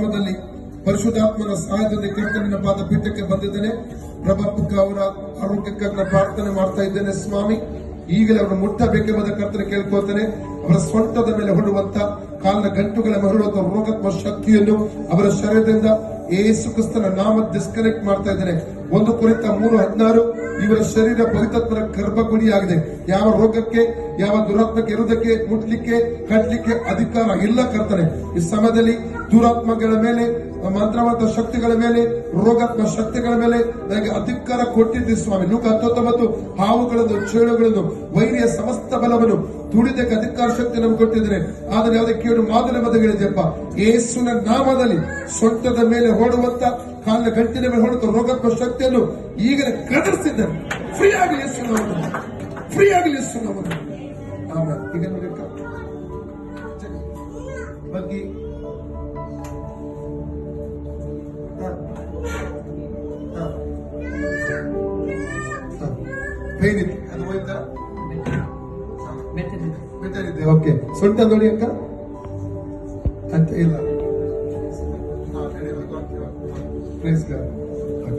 ನಾಮದಲ್ಲಿ ಪರಿಶುದ್ಧಾತ್ಮನ ಸಹಾಯದಿಂದ ಕರ್ತನಿನ ಪಾದ ಪೀಠಕ್ಕೆ ಬಂದಿದ್ದೇನೆ. ಪ್ರಭಾಪುಕ್ಕ ಅವರ ಆರೋಗ್ಯಕ್ಕಾಗಿ ಪ್ರಾರ್ಥನೆ ಮಾಡ್ತಾ ಇದ್ದೇನೆ. ಸ್ವಾಮಿ, ಈಗಲೇ ಅವರು ಮುಟ್ಟಬೇಕೆಂಬುದ ಕರ್ತನ ಕೇಳ್ಕೊಳ್ತೇನೆ. ಅವರ ಸ್ವಂತದ ಮೇಲೆ ಹೊರಡುವಂತ ಕಾಲದ ಗಂಟುಗಳ ಮೇಲೆ ಹೊರಡುವಂತ ರೋಗಾತ್ಮ ಶಕ್ತಿಯನ್ನು ಅವರ ಶರೀರದಿಂದ ಏಸು ಕ್ರಿಸ್ತನ ನಾಮ ಡಿಸ್ಕನೆಕ್ಟ್ ಮಾಡ್ತಾ ಇದ್ದೇನೆ. ಒಂದು ಕುರಿತ ಮೂರು ಹದಿನಾರು ಇವರ ಶರೀರ ಪವಿತ್ರತ್ವರ ಗರ್ಭಗುಡಿಯಾಗಿದೆ. ಯಾವ ರೋಗಕ್ಕೆ, ಯಾವ ದುರಾತ್ಮಕ್ಕೆ, ಇರುವುದಕ್ಕೆ, ಮುಟ್ಲಿಕ್ಕೆ, ಕಟ್ಟಲಿಕ್ಕೆ ಅಧಿಕಾರ ಇಲ್ಲ ಕರ್ತಾರೆ ಈ ಸಮಯದಲ್ಲಿ ದುರಾತ್ಮಗಳ ಮೇಲೆ ಮಂತ್ರವಂತ ಶಕ್ತಿಗಳ ಮೇಲೆ, ರೋಗಾತ್ಮ ಶಕ್ತಿಗಳ ಮೇಲೆ ನನಗೆ ಅಧಿಕಾರ ಕೊಟ್ಟಿದ್ದೆ ಸ್ವಾಮಿ. ನೂಕ ಹತ್ತೊಂಬತ್ತು, ಹಾವುಗಳನ್ನು, ಚೇಳುಗಳನ್ನು, ವೈರಿಯ ಸಮಸ್ತ ಬಲವನ್ನು ತುಳಿದಕ್ಕೆ ಅಧಿಕಾರ ಶಕ್ತಿ ನಮ್ಗೆ ಕೊಟ್ಟಿದ್ದೇನೆ ಆದರೆ ಅದಕ್ಕೆ ಕೇಳು ಮಾದರಿ ಮತಗಳಿದೆಯಪ್ಪ ಏಸುನ ನಾಮದಲ್ಲಿ ಸ್ವಂತದ ಮೇಲೆ ಹೊಡುವಂತ ಕಾಲಿನ ಗಂಟಿನ ಮೇಲೆ ಹೊಡೆದು ರೋಗಾತ್ಮ ಶಕ್ತಿಯನ್ನು ಈಗಲೇ ಕದರ್ಸಿದ್ದಾರೆ ಫ್ರೀ ಆಗಲಿ ಎಷ್ಟು ನಾಮದಲ್ಲಿ ಫ್ರೀ ಆಗಲಿ ಎಷ್ಟು ನಾವು ಈಗ. ಬಗ್ಗಿ. ಪೇನ್ ಇದೆ. ಅದು ಹೋಯ್ತಾ? ಓಕೆ ಸೊಂಟ ನೋಡಿ ಅಕ್ಕ. ಅಂತ ಇಲ್ಲ. Praise God.